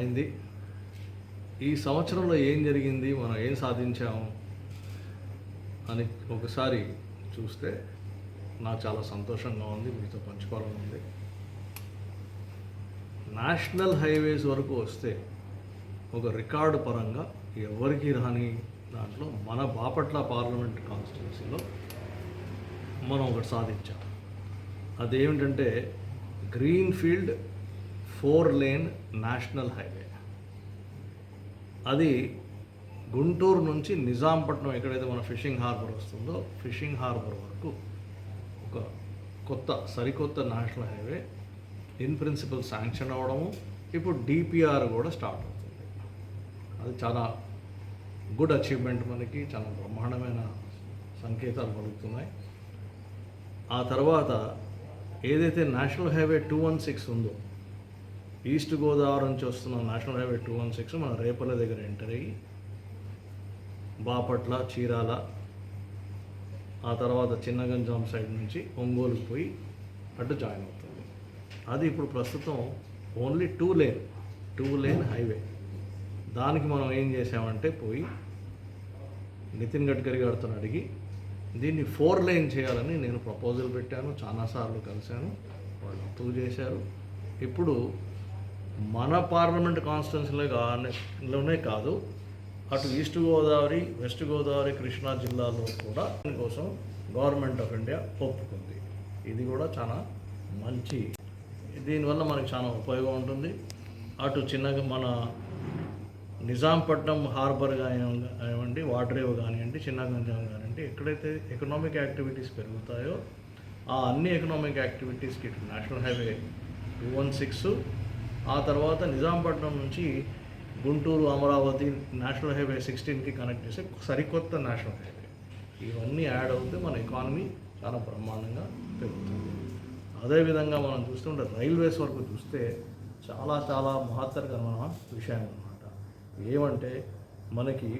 అయింది. ఈ సంవత్సరంలో ఏం జరిగింది? మనం ఏం సాధించాము? అని ఒకసారి చూస్తే నాకు చాలా సంతోషంగా ఉంది మీతో పంచుకోవాలని ఉంది. నేషనల్ హైవేస్ వరకు వస్తే ఒక రికార్డు పరంగా ఎవరికి రాని దాంట్లో మన బాపట్ల పార్లమెంట్ కాన్స్టిట్యున్సీలో మనం ఒకటి సాధించాం. అదేమిటంటే green field four lane national highway. అది గుంటూరు నుంచి నిజాంపట్నం ఎక్కడైతే మన ఫిషింగ్ హార్బర్ వస్తుందో ఫిషింగ్ హార్బర్ వరకు ఒక కొత్త సరికొత్త national highway in principle sanction అవ్వడము ఇప్పుడు డిపిఆర్ కూడా స్టార్ట్ అవుతుంది. అది చాలా గుడ్ అచీవ్మెంట్ మనకి చాలా బ్రహ్మాండమైన సంకేతాలు కలుగుతున్నాయి. ఆ తర్వాత ఏదైతే national highway two one six ఉందో ఈస్ట్ గోదావరి నుంచి వస్తున్న national highway two one six మన రేపల్ల దగ్గర ఎంటర్ అయ్యి బాపట్ల చీరాల ఆ తర్వాత చిన్నగంజాం సైడ్ నుంచి ఒంగోలుకు పోయి అటు జాయిన్ అవుతుంది. అది ఇప్పుడు ప్రస్తుతం only two lane two lane highway. దానికి మనం ఏం చేసామంటే పోయి నితిన్ గడ్కరీ గారితో అడిగి దీన్ని ఫోర్ లైన్ చేయాలని నేను ప్రపోజల్ పెట్టాను చాలాసార్లు కలిశాను వాళ్ళు అప్రూవ్ చేశారు. ఇప్పుడు మన పార్లమెంట్ కాన్స్టిట్యున్సీలోనే కాదు అటు ఈస్ట్ గోదావరి వెస్ట్ గోదావరి కృష్ణా జిల్లాలో కూడా దీనికోసం గవర్నమెంట్ ఆఫ్ ఇండియా ఒప్పుకుంది. ఇది కూడా చాలా మంచి. దీనివల్ల మనకు చాలా ఉపయోగం ఉంటుంది. అటు చిన్నగా మన నిజాంపట్నం హార్బర్ కానివ్వండి వాటరేవ్ కానివ్వండి చిన్నగంజాం కానివ్వండి ఎక్కడైతే ఎకనామిక్ యాక్టివిటీస్ పెరుగుతాయో ఆ అన్ని ఎకనామిక్ యాక్టివిటీస్కి ఇటు national highway two one six ఆ తర్వాత నిజాంపట్నం నుంచి గుంటూరు అమరావతి నేషనల్ హైవే సిక్స్టీన్కి కనెక్ట్ చేసే సరికొత్త నేషనల్ హైవే. ఇవన్నీ యాడ్ అవుతే మన ఎకానమీ చాలా బ్రహ్మాండంగా పెరుగుతుంది. అదేవిధంగా మనం చూస్తుంటే రైల్వేస్ వరకు చూస్తే చాలా చాలా మహత్తరకరమైన విషయం అనమాట ఏమంటే మనకి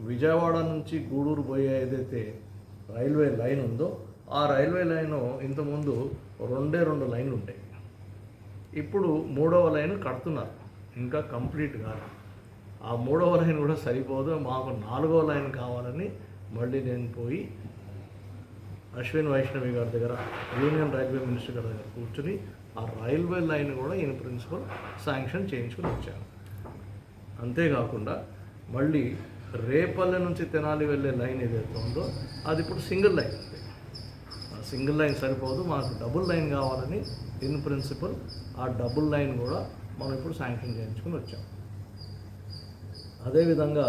విజయవాడ నుంచి గూడూరు పోయే ఏదైతే రైల్వే లైన్ ఉందో ఆ రైల్వే లైన్ ఇంతకుముందు రెండే రెండు లైన్లు ఉంటాయి ఇప్పుడు మూడవ లైన్ కడుతున్నారు. ఇంకా కంప్లీట్ కాదు. ఆ మూడవ లైన్ కూడా సరిపోదు. మాకు నాలుగవ లైన్ కావాలని మళ్ళీ నేను పోయి అశ్విన్ వైష్ణవి గారి దగ్గర యూనియన్ రైల్వే మినిస్టర్ గారి దగ్గర కూర్చుని ఆ రైల్వే లైన్ కూడా ఈయన ప్రిన్సిపల్ శాంక్షన్ చేయించుకుని వచ్చాను. అంతేకాకుండా మళ్ళీ రేపల్లె నుంచి తెనాలి వెళ్ళే లైన్ ఏదైతే ఉందో అది ఇప్పుడు సింగిల్ లైన్. సింగిల్ లైన్ సరిపోదు. మాకు డబుల్ లైన్ కావాలని ఇన్ ప్రిన్సిపల్ ఆ డబుల్ లైన్ కూడా మనం ఇప్పుడు శాంక్షన్ చేయించుకుని వచ్చాం. అదేవిధంగా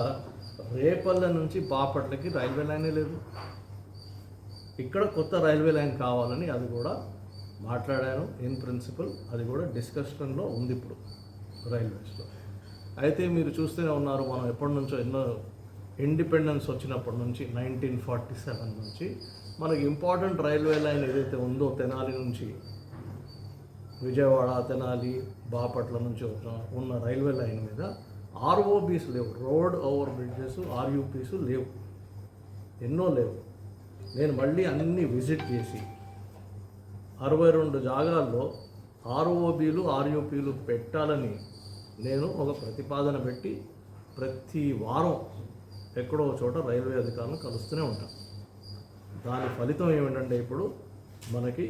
రేపల్లె నుంచి బాపట్లకి రైల్వే లైనే లేదు. ఇక్కడ కొత్త రైల్వే లైన్ కావాలని అది కూడా మాట్లాడాను. ఇన్ ప్రిన్సిపల్ అది కూడా డిస్కషన్లో ఉంది ఇప్పుడు రైల్వేస్లో. అయితే మీరు చూస్తూనే ఉన్నారు మనం ఎప్పటి నుంచో ఎన్నో ఇండిపెండెన్స్ వచ్చినప్పటి నుంచి నైన్టీన్ ఫార్టీ సెవెన్ నుంచి మనకి ఇంపార్టెంట్ రైల్వే లైన్ ఏదైతే ఉందో తెనాలి నుంచి విజయవాడ తెనాలి బాపట్ల నుంచి ఉన్న- ఉన్న రైల్వే లైన్ మీద ఆర్ఓబీస్ లేవు. రోడ్ ఓవర్ బ్రిడ్జెస్ ఆర్యూపీస్ లేవు. ఎన్నో లేవు. నేను మళ్ళీ అన్ని విజిట్ చేసి అరవై రెండు జాగాల్లో ఆర్ఓబీలు ఆర్యూపీలు పెట్టాలని నేను ఒక ప్రతిపాదన పెట్టి ప్రతి వారం ఎక్కడో చోట రైల్వే అధికారులను కలుస్తూనే ఉంటాను. దాని ఫలితం ఏమిటంటే ఇప్పుడు మనకి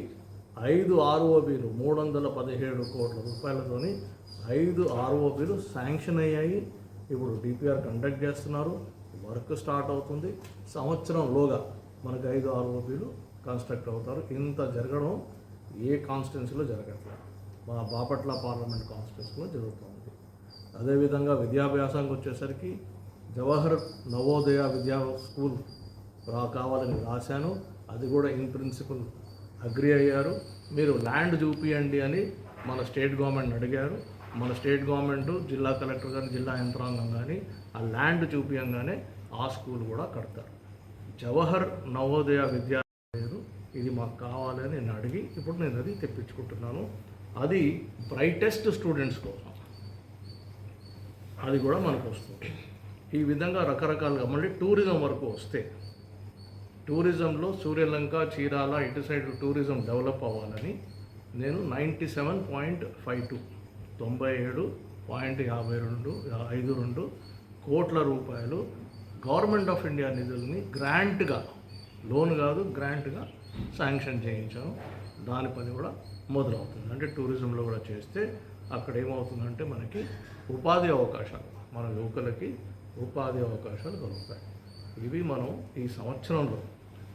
ఐదు ఆర్ఓబీలు మూడు వందల పదిహేడు కోట్ల రూపాయలతోని ఐదు ఆర్ఓబీలు శాంక్షన్ అయ్యాయి. ఇప్పుడు డిపిఆర్ కండక్ట్ చేస్తున్నారు. వర్క్ స్టార్ట్ అవుతుంది. సంవత్సరంలోగా మనకి ఐదు ఆర్ఓబీలు కన్స్ట్రక్ట్ అవుతారు. ఇంత జరగడం ఏ కాన్స్టిట్యున్సీలో జరగట్లేదు. మా బాపట్ల పార్లమెంట్ కాన్స్టిట్యున్సీలో జరుగుతుంది. అదేవిధంగా విద్యాభ్యాసానికి వచ్చేసరికి జవహర్ నవోదయ విద్యా స్కూల్ కావాలని రాశాను అది కూడా ఇన్ ప్రిన్సిపల్ అగ్రి అయ్యారు. మీరు ల్యాండ్ చూపియండి అని మన స్టేట్ గవర్నమెంట్ అడిగారు. మన స్టేట్ గవర్నమెంట్ జిల్లా కలెక్టర్ కానీ జిల్లా యంత్రాంగం కానీ ఆ ల్యాండ్ చూపించగానే ఆ స్కూల్ కూడా కడతారు. జవహర్ నవోదయ విద్యాలయం లేదు. ఇది మాకు కావాలని నేను అడిగి ఇప్పుడు నేను అది తెప్పించుకుంటున్నాను. అది బ్రైటెస్ట్ స్టూడెంట్స్ కోసం. అది కూడా మనకు వస్తుంది. ఈ విధంగా రకరకాలుగా మళ్ళీ టూరిజం వరకు వస్తే టూరిజంలో సూర్యలంక చీరాల ఇటు సైడ్ టూరిజం డెవలప్ అవ్వాలని నేను ninety seven point five two తొంభై ఏడు పాయింట్ యాభై రెండు ఐదు రెండు కోట్ల రూపాయలు గవర్నమెంట్ ఆఫ్ ఇండియా నిధుల్ని గ్రాంట్గా లోన్ కాదు గ్రాంట్గా శాంక్షన్ చేయించాను. దాని పని కూడా మొదలవుతుంది. అంటే టూరిజంలో కూడా చేస్తే అక్కడ ఏమవుతుందంటే మనకి ఉపాధి అవకాశాలు మన యువకులకి ఉపాధి అవకాశాలు కలుగుతాయి ఇవి మనం ఈ సంవత్సరంలో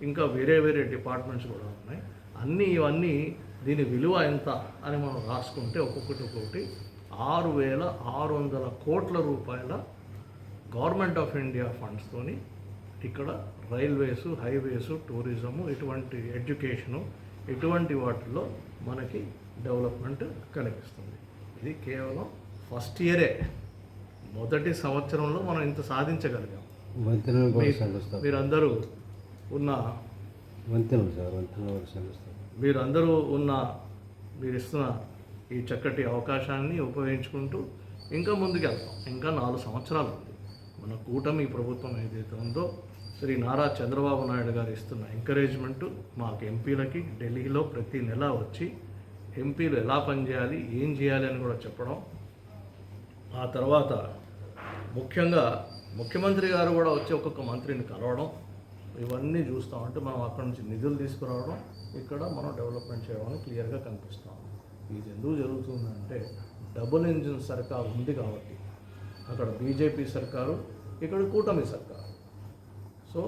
ఇంకా వేరే వేరే డిపార్ట్మెంట్స్ కూడా ఉన్నాయి. అన్నీ ఇవన్నీ దీని విలువ ఎంత అని మనం రాసుకుంటే ఒక్కొక్కటి ఒక్కొక్కటి ఆరు వేల ఆరు వందల కోట్ల రూపాయల గవర్నమెంట్ ఆఫ్ ఇండియా ఫండ్స్తోని ఇక్కడ రైల్వేస్ హైవేస్ టూరిజము ఇటువంటి ఎడ్యుకేషను ఇటువంటి వాటిల్లో మనకి డెవలప్మెంట్ కనిపిస్తుంది ఇది కేవలం ఫస్ట్ ఇయరే. మొదటి సంవత్సరంలో మనం ఇంత సాధించగలిగాం. వంతెనలు కూడా శంకుస్థాపన మీరందరూ ఉన్న వంతెనలు సార్ వంతెనలు కూడా శంకుస్థాపన మీరందరూ ఉన్న మీరు ఇస్తున్న ఈ చక్కటి అవకాశాన్ని ఉపయోగించుకుంటూ ఇంకా ముందుకెళ్తాం ఇంకా నాలుగు సంవత్సరాలు ఉంది. మన కూటమి ప్రభుత్వం ఏదైతే ఉందో శ్రీ నారా చంద్రబాబు నాయుడు గారు ఇస్తున్న ఎంకరేజ్మెంట్ మాకు ఎంపీలకి ఢిల్లీలో ప్రతి నెల వచ్చి ఎంపీలు ఎలా పనిచేయాలి ఏం చేయాలి అని కూడా చెప్పడం. ఆ తర్వాత ముఖ్యంగా ముఖ్యమంత్రి గారు కూడా వచ్చి ఒక్కొక్క మంత్రిని కలవడం ఇవన్నీ చూస్తాం అంటే మనం అక్కడ నుంచి నిధులు తీసుకురావడం ఇక్కడ మనం డెవలప్మెంట్ చేయడం క్లియర్గా కనిపిస్తాం ఇది ఎందుకు జరుగుతుందంటే డబుల్ ఇంజిన్ సర్కార్ ఉంది కాబట్టి. అక్కడ బీజేపీ సర్కారు ఇక్కడ కూటమి సర్కారు. So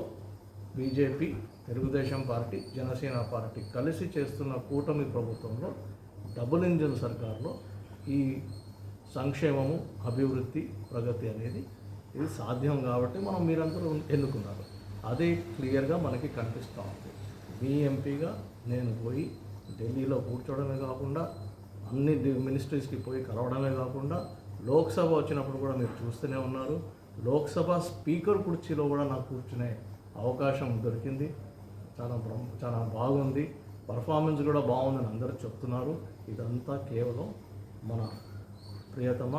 BJP Telugu Desam party Janasena party కలిసి చేస్తున్న కూటమి ప్రభుత్వంలో డబుల్ ఇంజిన్ సర్కార్లో ఈ సంక్షేమము అభివృద్ధి ప్రగతి అనేది ఇది సాధ్యం కాబట్టి మనం మీరందరూ ఎన్నుకున్నారు. అదే క్లియర్గా మనకి కనిపిస్తూ ఉంది. మీ ఎంపీగా నేను పోయి ఢిల్లీలో కూర్చోవడమే కాకుండా అన్ని మినిస్ట్రీస్కి పోయి కలవడమే కాకుండా లోక్సభ వచ్చినప్పుడు కూడా మీరు చూస్తూనే ఉన్నారు. లోక్సభ స్పీకర్ కుర్చీలో కూడా నాకు కూర్చునే అవకాశం దొరికింది. చాలా చాలా బాగుంది. పర్ఫార్మెన్స్ కూడా బాగుందని అందరూ చెప్తున్నారు. ఇదంతా కేవలం మన ప్రియతమ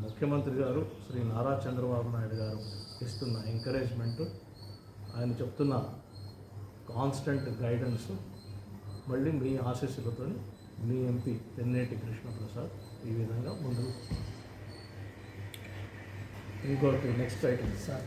ముఖ్యమంత్రి గారు శ్రీ నారా చంద్రబాబు నాయుడు గారు ఇస్తున్న ఎంకరేజ్మెంట్ ఆయన చెప్తున్న కాన్స్టెంట్ గైడెన్స్ మళ్ళీ మీ ఆశీస్సులతో మీ ఎంపీ తెన్నేటి కృష్ణప్రసాద్ ఈ విధంగా ముందుకు ఇంకోటి నెక్స్ట్ ఐటమ్ సార్